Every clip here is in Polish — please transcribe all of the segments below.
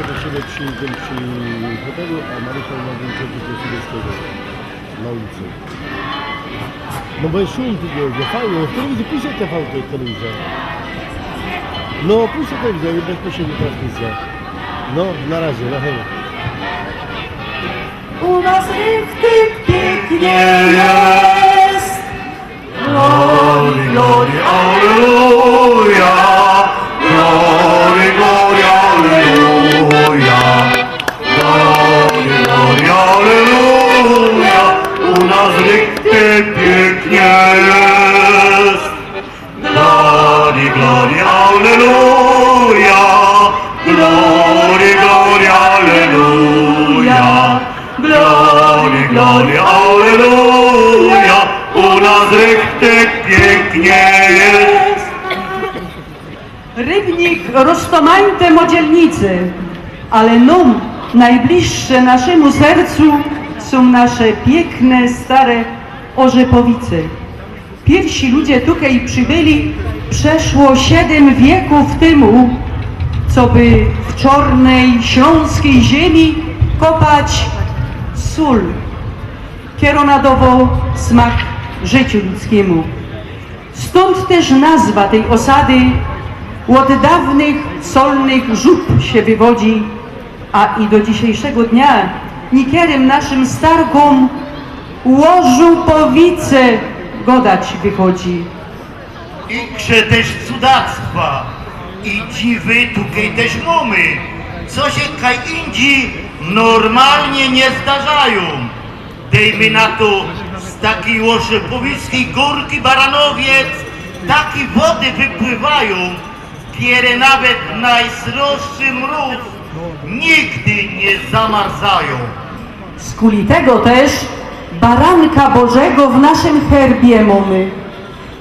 idzie do siebie przy, przy hotelu, a Marysia ma wyjść do Sylwskiego na ulicy. No bo jest szum tu jedzie, fajnie, w telewizji puszczę TV to jest telewizja. No puszczę telewizję, nie bezpośrednio transmisja. No, na razie, na chęć. U nas rychty pięknie jest. Alleluja. Glory, glory, alleluja. U nas rykty pięknie jest. Rybnik roztomańte modzielnicy, ale num najbliższe naszemu sercu są nasze piękne, stare Orzepowice. Pierwsi ludzie tutaj przybyli przeszło siedem wieków temu, co by w czornej śląskiej ziemi kopać sól, kieronadowo smak życiu ludzkiemu. Stąd też nazwa tej osady od dawnych solnych żup się wywodzi, a i do dzisiejszego dnia nikierem naszym starkom łożu powice godać wychodzi. Ikrze też cudactwa i dziwy tutaj też mamy, co się kaj indzi normalnie nie zdarzają. Dejmy na to z takiej łoszepowickiej górki Baranowiec takie wody wypływają, które nawet najsroższy mróz nigdy nie zamarzają. Z kuli tego też baranka Bożego w naszym herbie mamy.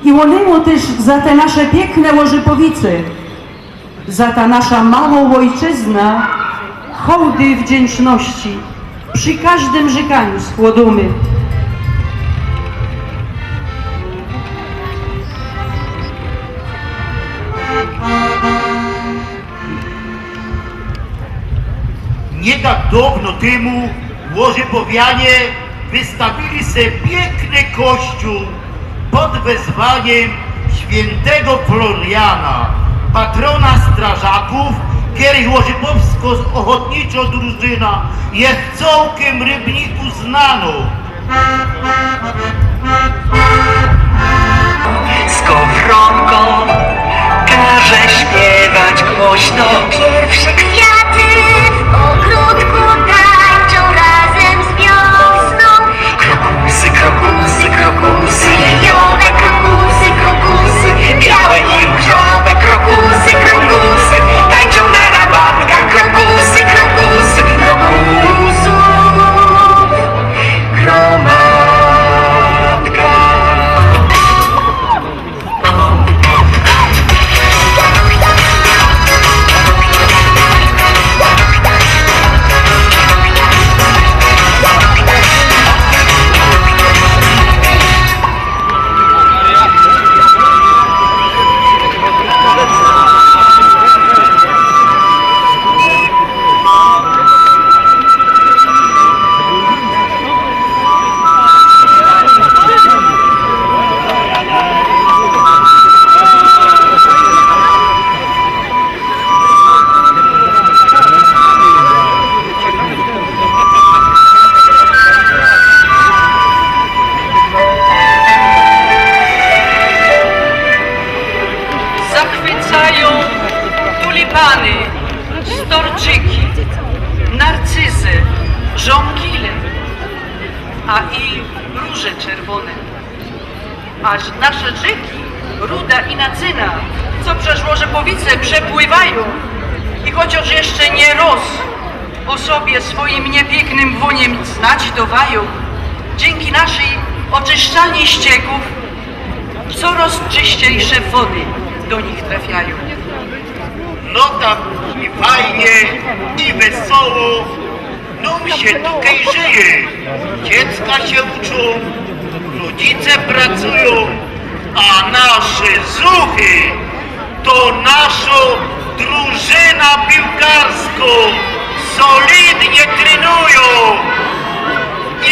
I łonęło też za te nasze piękne łożypowice, za ta nasza małą ojczyzna, hołdy wdzięczności przy każdym rzekaniu skłodumy. Nie tak dawno temu Łożypowianie wystawili sobie piękny kościół pod wezwaniem świętego Floriana, patrona strażaków, kiedy Łożypowsko-ochotniczo drużyna jest całkiem rybniku znaną. skowronką każe śpiewać Aż nasze rzeki, Ruda i Nacyna, co przez Łożepowice przepływają i chociaż jeszcze nie roz, o sobie swoim niepięknym woniem znać dowają, dzięki naszej oczyszczalni ścieków coraz czyściejsze wody do nich trafiają. No tak i fajnie, i wesoło, no mi się tutaj żyje. Dziecka się uczą, Rodzice pracują, a nasze zuchy to naszą drużyna piłkarską solidnie trenują.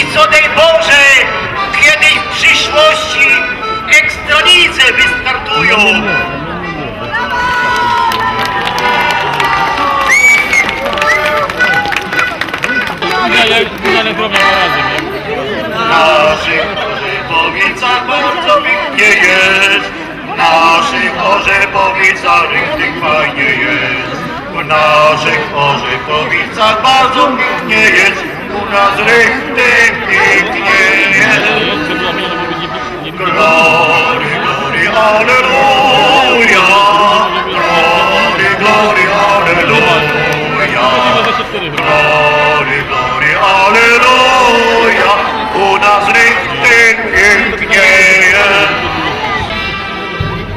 I co daj Boże, kiedyś w przyszłości ekstralidze wystartują. Dalej, dalej problem razem. Naszych Orzechowicach bardzo pięknie jest, w naszych Orzechowicach pięknie fajnie jest. W naszych Orzechowicach bardzo pięknie jest, u nas rychty pięknie jest. Glory, glory, alleluja, glory, glory, alleluja.